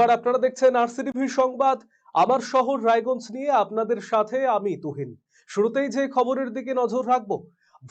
নমস্কার, আপনারা দেখছেন আরসিটিভি সংবাদ। আমার শহর রায়গঞ্জ নিয়ে আপনাদের সাথে আমি তুহিন। শুরুতেই যে খবরের দিকে নজর রাখব,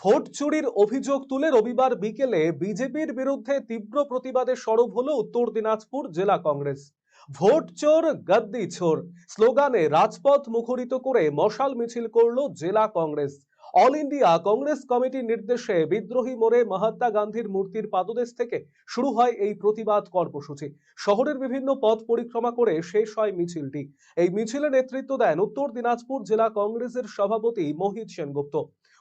ভোট চুরির অভিযোগ তুলে রবিবার বিকেলে বিজেপির বিরুদ্ধে তীব্র প্রতিবাদে সরব হলো উত্তর দিনাজপুর জেলা কংগ্রেস। ভোট চোর, গদ্দি চোর, স্লোগানে রাজপথ মুখরিত করে মশাল মিছিল করল জেলা কংগ্রেস। অল ইন্ডিয়া কংগ্রেস কমিটির নির্দেশে বিদ্রোহী মোড়ে মহাত্মা গান্ধীর মূর্তির পাদদেশ থেকে শুরু হয় এই প্রতিবাদ কর্মসূচি। শহরের বিভিন্ন পথ পরিক্রমা করে শেষ হয় মিছিলটি। এই মিছিলে নেতৃত্ব দেন উত্তর দিনাজপুর জেলা কংগ্রেসের সভাপতি মোহিত সেনগুপ্ত।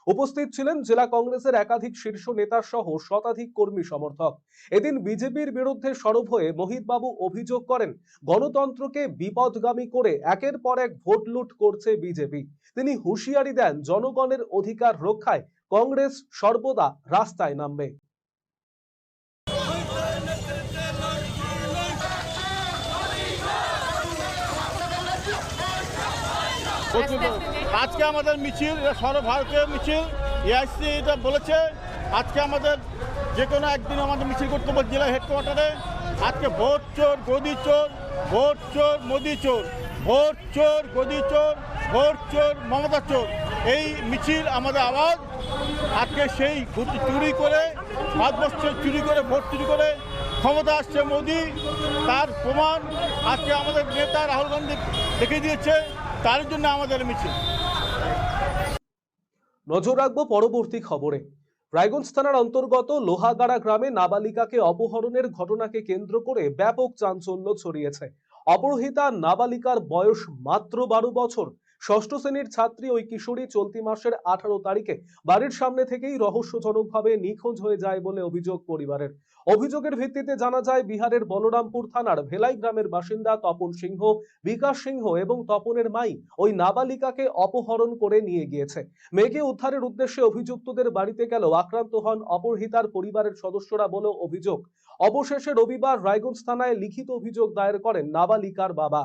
উপস্থিত ছিলেন জেলা কংগ্রেসের একাধিক শীর্ষ নেতা সহ শতাধিক কর্মী সমর্থক। এদিন বিজেপির বিরুদ্ধে সরব হয়ে মোহিত বাবু অভিযোগ করেন, গণতন্ত্রকে বিপদগামী করে একের পর এক ভোট লুট করছে বিজেপি। তিনি হুঁশিয়ারি দেন জনগণের অধিকার রক্ষায় কংগ্রেস সর্বদা রাস্তায় নামবে। আজকে আমাদের মিছিল সর্বভারতীয় মিছিল এআইসি এটা বলেছে, আজকে আমাদের যে কোনো একদিন আমাদের মিছিল করতে হবে জেলা হেডকোয়ার্টারে আজকে ভোট চোর, গদি চোর, ভোট চোর, মোদি চোর, ভোট চোর, গদি চোর, ভোট চোর, মমতা চোর। এই মিছিল আমাদের আওয়াজ। আজকে সেই চুরি করে পাঁচ বছর চুরি করে, ভোট চুরি করে ক্ষমতা আসছে মোদি। তার প্রমাণ আজকে আমাদের নেতা রাহুল গান্ধী দেখে দিয়েছে। তার জন্য আমাদের মিছিল। নজর রাখব পরবর্তী খবরে। রায়গঞ্জ থানার অন্তর্গত লোহাগাড়া গ্রামে নাবালিকাকে অপহরণের ঘটনাকে কেন্দ্র করে ব্যাপক চাঞ্চল্য ছড়িয়েছে। অপহৃতা নাবালিকার বয়স মাত্র বারো বছর। ষষ্ঠ শ্রেণির ছাত্রী ওই কিশোরী চলতি মাসের আঠারো তারিখে বাড়ির সামনে থেকেই রহস্যজনকভাবে নিখোঁজ হয়ে যায় বলে অভিযোগ পরিবারের। অভিযোগের ভিত্তিতে জানা যায়, বিহারের বলরামপুর থানার ভেলাই গ্রামের বাসিন্দা তপন সিংহ, বিকাশ সিংহ এবং তপনের মাই ওই নাবালিকাকে অপহরণ করে নিয়ে গিয়েছে। মেয়েকে উদ্ধারের উদ্দেশ্যে অভিযুক্তদের বাড়িতে গেল, আক্রান্ত হন অপহৃতার পরিবারের সদস্যরা বলে অভিযোগ। অবশেষে রবিবার রায়গঞ্জ থানায় লিখিত অভিযোগ দায়ের করেন নাবালিকার বাবা।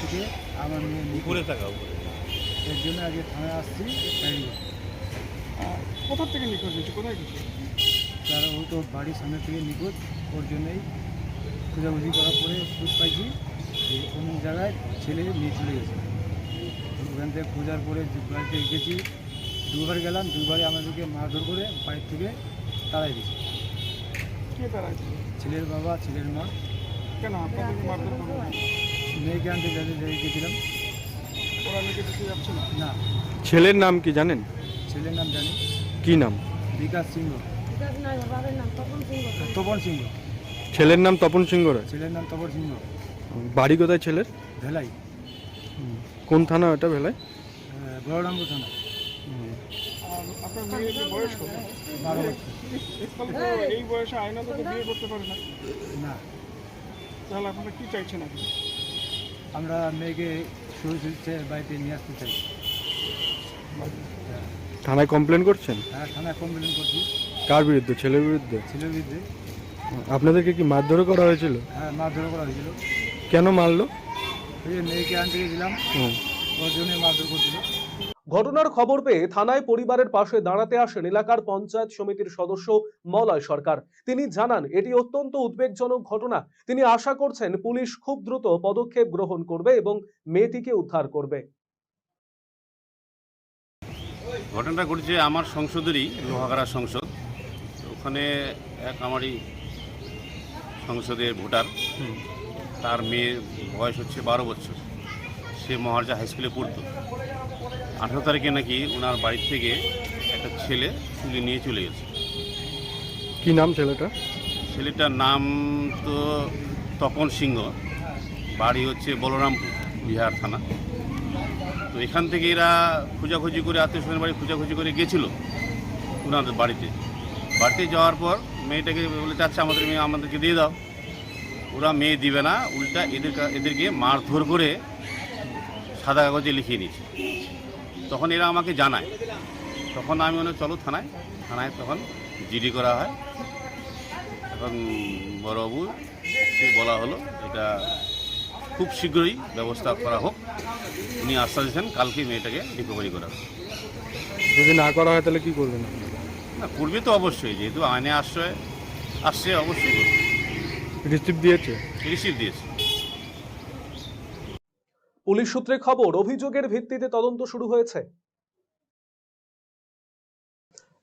থেকে আমার মেয়ে উপরে থাকা উপরে। এর জন্য আজকে থানায় আসছি তাই কোথা থেকে নিখোঁজ হয়েছে? কোথায় গেছে? তারা ও তো বাড়ির সামনে থেকে নিখোঁজ ওর জন্যই খোঁজাখুঁজি করার পরে খুঁজ পাইছি যে অমুক জায়গায় ছেলে নিয়ে চলে গেছে। ওখান থেকে খোঁজার পরে বাড়িতে গেছি দুবার গেলাম দুবারে আমাদেরকে মারধর করে বাড়ির থেকে তাড়াই দিয়েছে। কে দাঁড়াইছে ছেলের বাবা ছেলের মা। কেন আপনাদেরকে মারধর করব মেয়েকে আনতে যাদের গেছিলাম। ওরা মেয়েকে দিতে যাচ্ছে না? না। ছেলের নাম কি জানেন? ছেলের নাম জানি। কি নাম? বিকাশ সিংহ। তপন সিংহ। তপন সিংহ। ছেলের নাম তপন সিংহ রায়? ছেলের নাম তপন সিংহ। বাড়ি কোথায় ছেলের? ভেলাই। কোন থানা ওটা ভেলাই? বড়রামপুর থানা। এই বয়সে আয়না তো বিয়ে করতে পারে না। তাহলে আপনারা কি চাইছেন এখন? আমরা মেয়েকে সুরক্ষিত বাড়িতে নিয়ে আসতে চাই। থানায় কমপ্লেন করছেন? হ্যাঁ থানায় কমপ্লেন করছি। কার বিরুদ্ধে? ছেলের বিরুদ্ধে? ছেলের বিরুদ্ধে। আপনাদেরকে কি মারধর করা হয়েছিল? হ্যাঁ মারধর করা হয়েছিল। কেন মারলো? ওই যে মেয়েকে আনতে গেছিলাম। হুম। ওর জন্যই মারধর করছিল। ঘটনার খবর পেয়ে থানায় পরিবারের পাশে দাঁড়াতে আসেন এলাকার পঞ্চায়েত সমিতির সদস্য মলয় সরকার। তিনি জানান এটি অত্যন্ত উদ্বেগজনক ঘটনা। তিনি আশা করছেন পুলিশ খুব দ্রুত পদক্ষেপ গ্রহণ করবে এবং মেয়েটিকে উদ্ধার করবে। ঘটনাটা ঘটেছে আমার সংসদেরই লোহাগাড়া সংসদ। ওখানে এক আমারই সংসদের ভোটার। তার মেয়ের বয়স হচ্ছে বারো বছর। সে মহারাজা হাই স্কুলে পড়তো। আঠারো তারিখে নাকি ওনার বাড়ির থেকে একটা ছেলে তুলে নিয়ে চলে গেছে। কি নাম ছেলেটা ছেলেটার নাম তো তপন সিংহ। বাড়ি হচ্ছে বলরামপুর বিহার থানা। তো এখান থেকে এরা খোঁজাখুঁজি করে আত্মীয় স্বজনের বাড়ি খোঁজাখুঁজি করে গেছিল ওনাদের বাড়িতে। বাড়িতে যাওয়ার পর মেয়েটাকে বলে চাচ্ছে আমাদের মেয়ে আমাদেরকে দিয়ে দাও। ওরা মেয়ে দিবে না উল্টা এদের এদেরকে মারধর করে সাদা কাগজে লিখিয়ে নিয়েছে। তখন এরা আমাকে জানায়। তখন আমি মনে চলো থানায়। থানায় তখন জিডি করা হয়। এখন বড়বাবু বলা হলো এটা খুব শীঘ্রই ব্যবস্থা করা হোক। উনি আশ্বাস দিয়েছেন কালকে মেয়েটাকে রিকভারি করা হবে। যদি না করা হয় তাহলে কি করবেন? না করবে তো অবশ্যই যেহেতু আইনে আশ্রয় আসছে অবশ্যই করবে। রিসিপ্ট দিয়েছে? রিসিভ দিয়েছে। পুলিশ সূত্রে খবর, অভিযোগের ভিত্তিতে তদন্ত শুরু হয়েছে।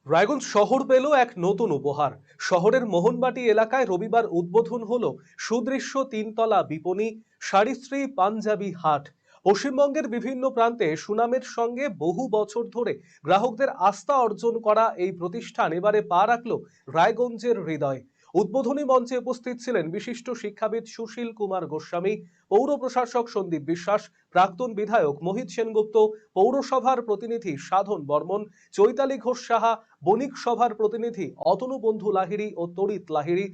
রায়গঞ্জ শহর পেল এক নতুন উপহার। শহরের মোহনবাটি এলাকায় রবিবার উদ্বোধন হল সুদৃশ্য তিনতলা বিপণী শাড়িশ্রী পাঞ্জাবি, হাট। পশ্চিমবঙ্গের বিভিন্ন প্রান্তে সুনামের সঙ্গে বহু বছর ধরে গ্রাহকদের আস্থা অর্জন করা এই প্রতিষ্ঠান এবারে পা রাখল রায়গঞ্জের হৃদয়। উদ্বোধনী মঞ্চে উপস্থিত ছিলেন বিশিষ্ট শিক্ষাবিদ সুশীল কুমার গোস্বামী, পৌর প্রশাসক সন্দীপ বিশ্বাস, প্রাক্তন বিধায়ক মোহিত সেনগুপ্ত, পৌরসভার প্রতিনিধি সাধন বর্মন, চৈতালি ঘোষ সাহা, বণিক সভার প্রতিনিধি অতনু বন্ধু লাহিড়ী ও তড়িৎ লাহিড়ী,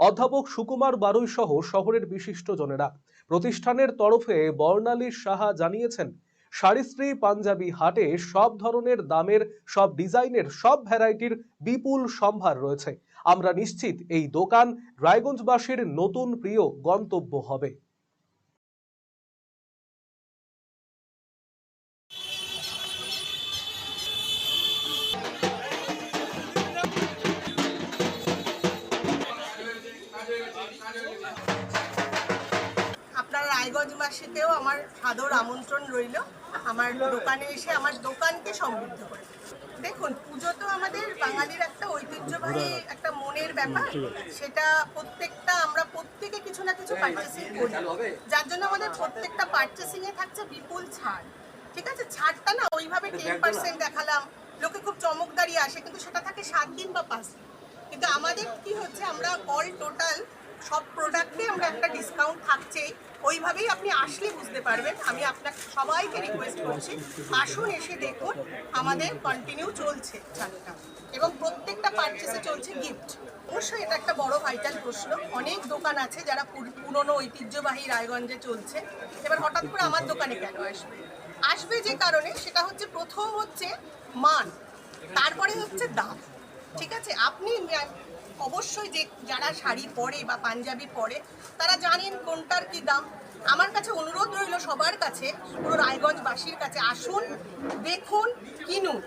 অধ্যাপক সুকুমার বারুই সহ শহরের বিশিষ্ট জনেরা। প্রতিষ্ঠানের তরফে বর্ণালী সাহা জানিয়েছেন শাড়িশ্রী পাঞ্জাবি, হাটে সব ধরনের দামের, সব ডিজাইনের, সব ভ্যারাইটির বিপুল সম্ভার রয়েছে। আমরা নিশ্চিত এই দোকান রায়গঞ্জবাসীর নতুন প্রিয় গন্তব্য হবে। রায়গঞ্জবাসীকেও আমার সাদর আমন্ত্রণ রইল। আমার দোকানে এসে আমার দোকানকে সমৃদ্ধ করে। দেখুন পুজো তো আমাদের বাঙালির একটা ঐতিহ্যবাহী একটা মনের ব্যাপার। সেটা প্রত্যেকটা আমরা প্রত্যেকে কিছু না কিছু পার্চেসিং করি। যার জন্য আমাদের প্রত্যেকটা পার্চেসিং এ থাকছে বিপুল ছাড়। ঠিক আছে? ছাড়টা না ওইভাবে টেন পার্সেন্ট দেখালাম। লোকে খুব চমকদারি আসে কিন্তু সেটা থাকে সাত দিন বা পাঁচ দিন। কিন্তু আমাদের কি হচ্ছে আমরা অল টোটাল সব প্রোডাক্টে আমরা একটা ডিসকাউন্ট থাকছেই। ওইভাবেই আপনি আসলে বুঝতে পারবেন। আমি আপনাকে সবাইকে রিকোয়েস্ট করছি, আসুন এসে দেখুন আমাদের কন্টিনিউ চলছে চালুটা। এবং প্রত্যেকটা পারচেসে চলছে গিফট অবশ্যই এটা একটা বড় ভাইটাল প্রশ্ন। অনেক দোকান আছে যারা পুর- পুরনো ঐতিহ্যবাহী রায়গঞ্জে চলছে। এবার হঠাৎ করে আমার দোকানে কেন আসবে? আসবে যে কারণে সেটা হচ্ছে প্রথম হচ্ছে মান, তারপরে হচ্ছে দাম। ঠিক আছে? আপনি অবশ্যই যে যারা শাড়ি পরে বা পাঞ্জাবি পরে, তারা জানেন কোনটার কি দাম। আমার কাছে অনুরোধ রইল সবার কাছে, পুরো রায়গঞ্জবাসীর কাছে, আসুন, দেখুন, কিনুন।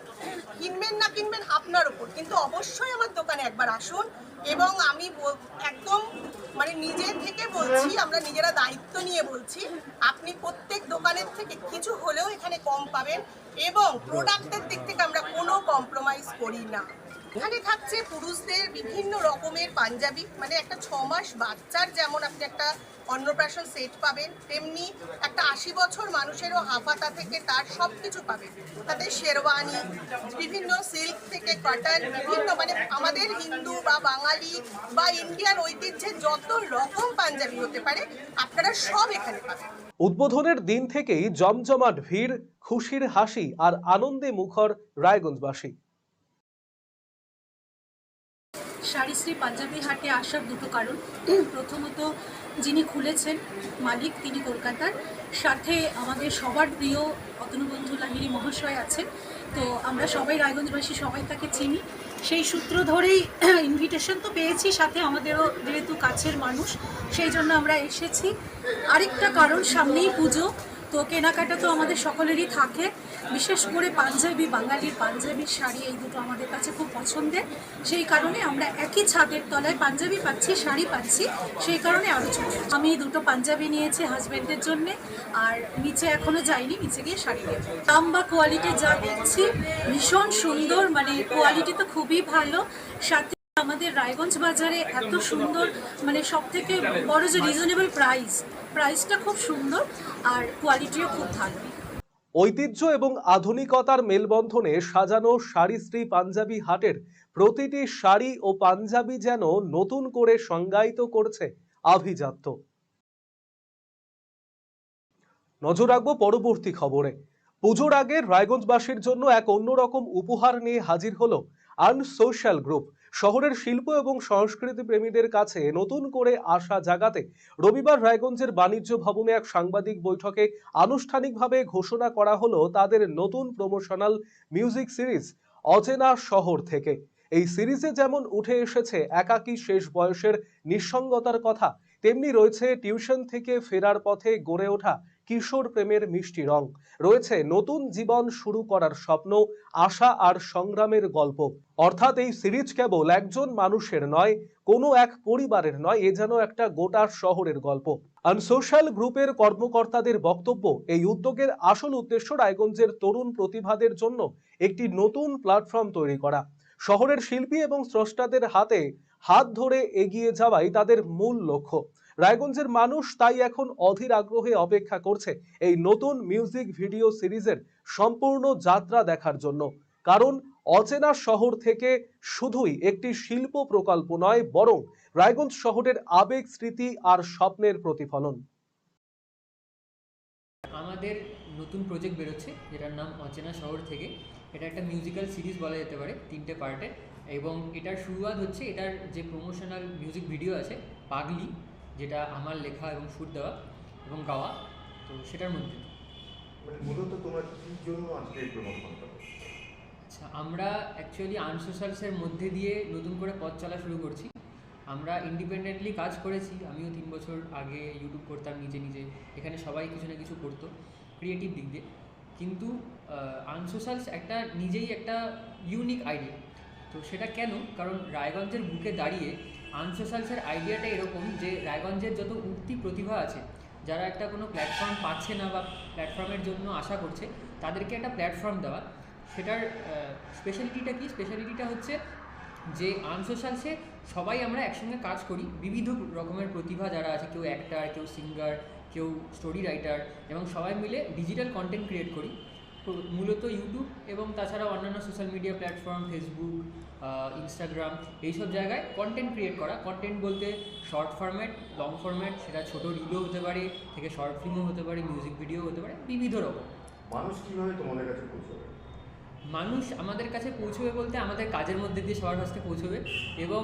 কিনবেন না কিনবেন আপনার উপর, কিন্তু অবশ্যই আমার দোকানে একবার আসুন এবং আমি একদম মানে নিজে থেকে বলছি, আমরা নিজেরা দায়িত্ব নিয়ে বলছি, আপনি প্রত্যেক দোকানের থেকে কিছু হলেও এখানে কম পাবেন এবং প্রোডাক্টের দিক থেকে আমরা কোনো কম্প্রোমাইজ করি না। এখানে থাকছে পুরুষদের বিভিন্ন রকমের পাঞ্জাবি মানে একটা ছ মাস বাচ্চার যেমন আপনি একটা অন্নপ্রাশন সেট পাবেন, তেমনি একটা আশি বছর মানুষেরও হাফাতা থেকে তার সব কিছু পাবেন। তাতে শেরওয়ানি, বিভিন্ন সিল্ক থেকে কটন বিভিন্ন মানে আমাদের হিন্দু বা বাঙালি বা ইন্ডিয়ান ঐতিহ্যের যত রকম পাঞ্জাবি হতে পারে, আপনারা সব এখানে পাবেন। উদ্বোধনের দিন থেকেই জমজমাট ভিড়, খুশির হাসি আর আনন্দে মুখর রায়গঞ্জবাসী। শাড়িশ্রী পাঞ্জাবি হাটে আসার দুটো কারণ। প্রথমত, যিনি খুলেছেন মালিক, তিনি কলকাতার। সাথে আমাদের সবার প্রিয় অতনুবন্ধু লাহিড়ী মহাশয় আছেন। তো আমরা সবাই রায়গঞ্জবাসী, সবাই তাকে চিনি। সেই সূত্র ধরেই ইনভিটেশন তো পেয়েছি, সাথে আমাদেরও যেহেতু কাছের মানুষ, সেই জন্য আমরা এসেছি। আরেকটা কারণ, সামনেই পুজো। তো কেনাকাটা তো আমাদের সকলেরই থাকে। বিশেষ করে পাঞ্জাবি, বাঙালির পাঞ্জাবি শাড়ি এই দুটো আমাদের কাছে খুব পছন্দের। সেই কারণে আমরা একই ছাদের তলায় পাঞ্জাবি পাচ্ছি, শাড়ি পাচ্ছি, সেই কারণে আরও এসেছি। আমি দুটো পাঞ্জাবি নিয়েছি হাজব্যান্ডের জন্য, আর নিচে এখনও যাইনি, নিচে গিয়ে শাড়ি নেব। দাম বা কোয়ালিটি যা দেখছি, ভীষণ সুন্দর মানে কোয়ালিটি তো খুবই ভালো। সাথে আমাদের রায়গঞ্জ বাজারে এত সুন্দর মানে সব থেকে বড় যে রিজনেবল প্রাইস প্রাইসটা খুব সুন্দর, আর কোয়ালিটিও খুব ভালো। ঐতিহ্য এবং আধুনিকতার মেলবন্ধনে সাজানো শাড়িশ্রী পাঞ্জাবি হাটের প্রতিটি শাড়ি ও পাঞ্জাবি যেন নতুন করে সংজ্ঞায়িত করছে আভিজাত্য। নজর রাখব পরবর্তী খবরে। পুজোর আগে রায়গঞ্জবাসীর জন্য এক অন্যরকম উপহার নিয়ে হাজির হলো আনসোশ্যাল গ্রুপ শহরের শিল্প এবং সংস্কৃতি প্রেমীদের কাছে নতুন করে আশা জাগাতে রবিবার রায়গঞ্জের বাণিজ্য ভবনে এক সাংবাদিক বৈঠকে আনুষ্ঠানিকভাবে ঘোষণা করা হলো তাদের নতুন প্রমোশনাল মিউজিক সিরিজ অচেনা শহর থেকে। এই সিরিজে যেমন উঠে এসেছে একাকী শেষ বয়সের নিঃসঙ্গতার কথা, তেমনি রয়েছে টিউশন থেকে ফেরার পথে গড়ে ওঠা কিশোর প্রেমের মিষ্টি রং। রয়েছে নতুন জীবন শুরু করার স্বপ্ন, আশা আর সংগ্রামের গল্প। অর্থাৎ এই সিরিজ কেবল একজন মানুষের নয়, কোনো এক পরিবারের নয়, এ যেন একটা গোটা শহরের গল্প। আনসোশ্যাল গ্রুপের কর্মকর্তাদের বক্তব্য, এই উদ্যোগের আসল উদ্দেশ্য রায়গঞ্জের তরুণ প্রতিভাদের জন্য একটি নতুন প্ল্যাটফর্ম তৈরি করা। শহরের শিল্পী এবং স্রষ্টাদের হাতে হাত ধরে এগিয়ে যাওয়াই তাদের মূল লক্ষ্য। রায়গঞ্জের মানুষ তাই এখন অধীর আগ্রহে অপেক্ষা করছে এই নতুন মিউজিক ভিডিও সিরিজের সম্পূর্ণ যাত্রা দেখার জন্য। কারণ অচেনা শহর থেকে শুধুই একটি শিল্প প্রকল্প নয়, বরং রায়গঞ্জ শহরের আবেগ, স্মৃতি আর স্বপ্নের প্রতিফলন। আমাদের নতুন প্রজেক্ট বেরোচ্ছে, যেটার নাম অচেনা শহর থেকে। এটা একটা মিউজিক্যাল সিরিজ বলা যেতে পারে, তিনটে পার্টে এবং এটার শুরুয়াত হচ্ছে, এটার যে প্রমোশনাল মিউজিক ভিডিও আছে, পাগলি যেটা আমার লেখা এবং সুর দেওয়া এবং গাওয়া তো সেটার মধ্যে। মানে মূলত তোমরা কি জন্য আজকে আচ্ছা আমরা অ্যাকচুয়ালি আনসোশ্যালসের মধ্যে দিয়ে নতুন করে পথ চলা শুরু করছি। আমরা ইন্ডিপেন্ডেন্টলি কাজ করেছি। আমিও তিন বছর আগে ইউটিউব করতাম নিজে নিজে। এখানে সবাই কিছু না কিছু করতো ক্রিয়েটিভ দিক দিয়ে। কিন্তু আনসোশ্যালস একটা নিজেই একটা ইউনিক আইডিয়া তো সেটা কেন? কারণ রায়গঞ্জের বুকে দাঁড়িয়ে আনসোশ্যালসের আইডিয়াটা এরকম যে রায়গঞ্জের যত উঠতি প্রতিভা আছে, যারা একটা কোনো প্ল্যাটফর্ম পাচ্ছে না বা প্ল্যাটফর্মের জন্য আশা করছে, তাদেরকে একটা প্ল্যাটফর্ম দেওয়া। সেটার স্পেশালিটিটা কি? স্পেশালিটিটা হচ্ছে যে আনসোশ্যালসে সবাই আমরা একসঙ্গে কাজ করি। বিবিধ রকমের প্রতিভা যারা আছে, কেউ অ্যাক্টার কেউ সিঙ্গার কেউ স্টোরি রাইটার এবং সবাই মিলে ডিজিটাল কন্টেন্ট ক্রিয়েট করি। মূলত ইউটিউব এবং তাছাড়া অন্যান্য social media platform Facebook Instagram এইসব জায়গায় কন্টেন্ট ক্রিয়েট করা। কন্টেন্ট বলতে শর্ট ফরম্যাট লং ফরম্যাট সেটা ছোটো রিলও হতে পারে থেকে শর্ট ফিল্মও হতে পারে মিউজিক ভিডিও হতে পারে বিবিধ রকম। মানুষ কীভাবে তোমাদের কাছে পৌঁছবে? মানুষ আমাদের কাছে পৌঁছবে বলতে আমাদের কাজের মধ্যে দিয়ে সবার কাছে পৌঁছবে এবং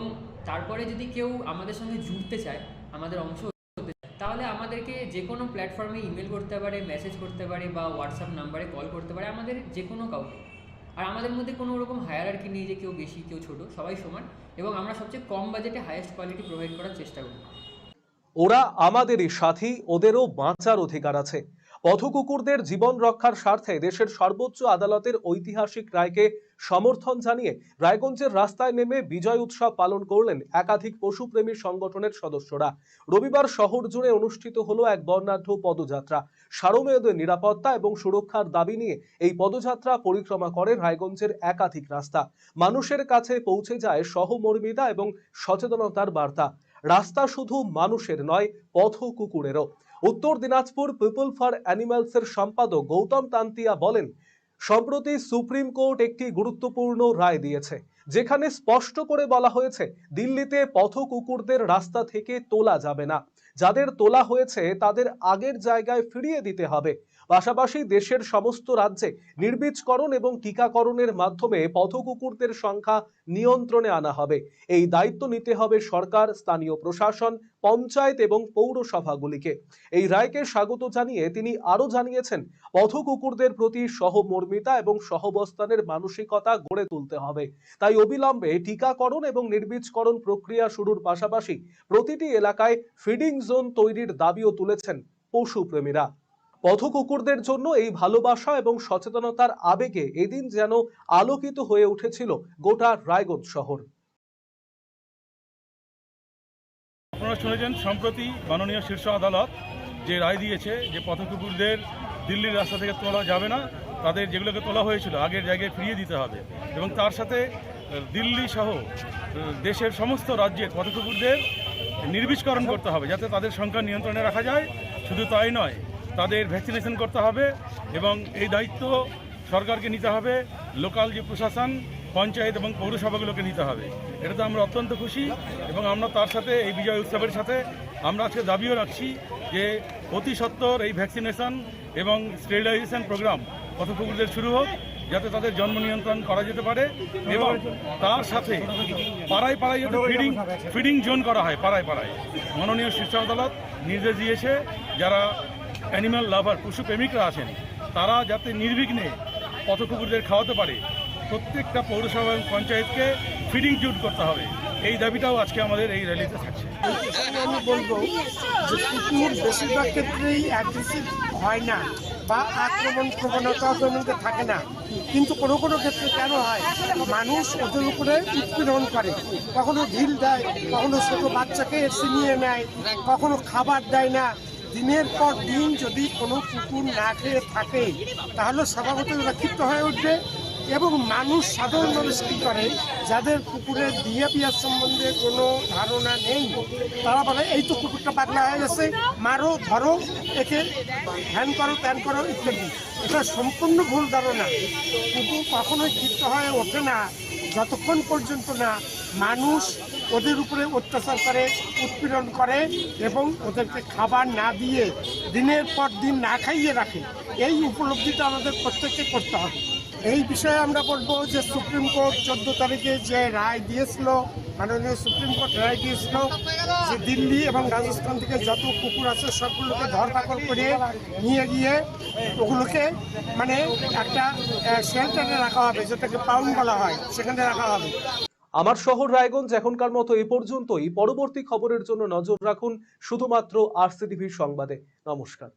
তারপরে যদি কেউ আমাদের সঙ্গে জুড়তে চায় আমাদের অংশ তাহলে আমাদেরকে যে কোনো প্ল্যাটফর্মে ইমেল করতে পারে মেসেজ করতে পারে বা হোয়াটসঅ্যাপ নাম্বারে কল করতে পারে আমাদের যে কোনো কাউকে। আর আমাদের মধ্যে কোনো রকম হায়ারার্কি নেই যে কেউ বেশি, কেউ ছোট, সবাই সমান এবং আমরা সবচেয়ে কম বাজেটে হাইয়েস্ট কোয়ালিটি প্রোভাইড করার চেষ্টা করি। ওরা আমাদেরই সাথী, ওদেরও বাঁচার অধিকার আছে। পথ কুকুরদের জীবন রক্ষার স্বার্থে দেশের সর্বোচ্চ আদালতের ঐতিহাসিক রায়কে সমর্থন জানিয়ে রায়গঞ্জের রাস্তায় নেমে বিজয় উৎসব পালন করলেন একাধিক পশুপ্রেমী সংগঠনের সদস্যরা। রবিবার শহর জুড়ে অনুষ্ঠিত হলো এক বর্ণাঢ্য পদযাত্রা। সারমেয়দের নিরাপত্তা এবং সুরক্ষার দাবি নিয়ে এই পদযাত্রা পরিক্রমা করে রায়গঞ্জের একাধিক রাস্তা। মানুষের কাছে পৌঁছে যায় সহমর্মিতা এবং সচেতনতার বার্তা। রাস্তা শুধু মানুষের নয় পথ কুকুরেরও উত্তর দিনাজপুর পিপল ফর অ্যানিমালসের সম্পাদক গৌতম তান্তিয়া বলেন সম্প্রতি সুপ্রিম কোর্ট একটি গুরুত্বপূর্ণ রায় দিয়েছে, যেখানে স্পষ্ট করে বলা হয়েছে, দিল্লিতে পথ কুকুরদের রাস্তা থেকে তোলা যাবে না। যাদের তোলা হয়েছে, তাদের আগের জায়গায় ফিরিয়ে দিতে হবে। পাশাপাশি দেশের সমস্ত রাজ্যে নির্বীজকরণ এবং টিকাকরণের মাধ্যমে পথকুকুরদের সংখ্যা নিয়ন্ত্রণে আনা হবে। এই দায়িত্ব নিতে হবে সরকার, স্থানীয় প্রশাসন, পঞ্চায়েত এবং পৌরসভাগুলিকে। এই রায়কে স্বাগত জানিয়ে তিনি আরও জানিয়েছেন, পথকুকুরদের প্রতি সহমর্মিতা এবং সহবস্থানের মানসিকতা গড়ে তুলতে হবে। তাই অবিলম্বে টিকাকরণ এবং নির্বীজকরণ প্রক্রিয়া শুরুর পাশাপাশি প্রতিটি এলাকায় ফিডিং জোন তৈরির দাবিও তুলেছেন পশুপ্রেমীরা। পথকুকুরদের জন্য এই ভালোবাসা এবং সচেতনতার আবেগে এদিন যেন আলোকিত হয়ে উঠেছিল গোটা রায়গঞ্জ শহর। আপনারা শুনেছেন, সম্প্রতি মাননীয় শীর্ষ আদালত যে রায় দিয়েছে যে পথকুকুরদের দিল্লির রাস্তা থেকে তোলা যাবে না, তাদের যেগুলোকে তোলা হয়েছিল, আগের জায়গায় ফিরিয়ে দিতে হবে এবং তার সাথে দিল্লি সহ দেশের সমস্ত রাজ্যের পথকুকুরদের নির্বীজকরণ করতে হবে যাতে তাদের সংখ্যা নিয়ন্ত্রণে রাখা যায়। শুধু তাই নয় তাদের ভ্যাকসিনেশন করতে হবে এবং এই দায়িত্ব সরকারকে নিতে হবে লোকাল যে প্রশাসন, পঞ্চায়েত এবং পৌরসভাগুলোকে নিতে হবে। এটাতে আমরা অত্যন্ত খুশি এবং আমরা তার সাথে এই বিজয় উৎসবের সাথে আমরা আজকে দাবিও রাখছি যে অতি সত্বর এই ভ্যাকসিনেশন এবং স্টেরিলাইজেশন প্রোগ্রাম পথকুকুরদের শুরু হোক, যাতে তাদের জন্ম নিয়ন্ত্রণ করা যেতে পারে এবং তার সাথে পাড়ায় পাড়ায় যাতে ফিডিং ফিডিং জোন করা হয়, পাড়ায় পাড়ায়। মাননীয় শীর্ষ আদালত নির্দেশ দিয়েছে যারা অ্যানিম্যাল লাভার পশু প্রেমিকরা আছেন তারা যাতে নির্বিঘ্নে পথকুকুরদের খাওয়াতে পারে। প্রত্যেকটা পৌরসভা এবং পঞ্চায়েতকে ফিডিং জুট করতে হবে। এই দাবিটাও আজকে আমাদের এই র্যালিতে থাকছে। আমি বলব যে কুকুর বেশিরভাগ ক্ষেত্রেই অ্যাগ্রেসিভ হয় না বা আক্রমণ প্রবণতা ওদের মধ্যে থাকে না। কিন্তু কোনো কোনো ক্ষেত্রে কেন হয়? মানুষ ওদের উপরে উৎপীড়ন করে। কখনো ঢিল দেয়, কখনো ছোট বাচ্চাকে এসে নিয়ে নেয়, কখনো খাবার দেয় না। দিনের পর দিন যদি কোনো কুকুর না খেয়ে থাকে, তাহলে স্বভাবত ক্ষিপ্ত হয়ে উঠবে এবং মানুষ সাধারণ মানুষ কী করে? যাদের কুকুরের বিহেভিয়ার সম্বন্ধে কোনো ধারণা নেই, তারা বলে, এই তো কুকুরটা পাগলা হয়ে গেছে, মারো, ধরো, একে ধ্যান করো ত্যান করো, ইত্যাদি। এটা সম্পূর্ণ ভুল ধারণা। কুকুর কখনোই ক্ষিপ্ত হয়ে ওঠে না, যতক্ষণ পর্যন্ত না মানুষ ওদের উপরে অত্যাচার করে, উৎপীড়ন করে এবং ওদেরকে খাবার না দিয়ে দিনের পর দিন না খাইয়ে রাখে। এই উপলব্ধিটা আমাদের প্রত্যেককে করতে হবে। এই বিষয়ে আমরা বলব যে সুপ্রিম কোর্ট চোদ্দ তারিখে যে রায় দিয়েছিল, মাননীয় সুপ্রিম কোর্ট রায় দিয়েছিল যে দিল্লি এবং রাজস্থান থেকে যত কুকুর আছে সবগুলোকে ধরপাকড় করে নিয়ে গিয়ে ওগুলোকে মানে একটা শেল্টারে রাখা হবে, যেটাকে পাউন্ড বলা হয়, সেখানে রাখা হবে। আমার শহর রায়গঞ্জ এখনকার মতো এ পর্যন্তই। পরবর্তী খবরের জন্য নজর রাখুন শুধুমাত্র আরসিটিভির সংবাদে। নমস্কার।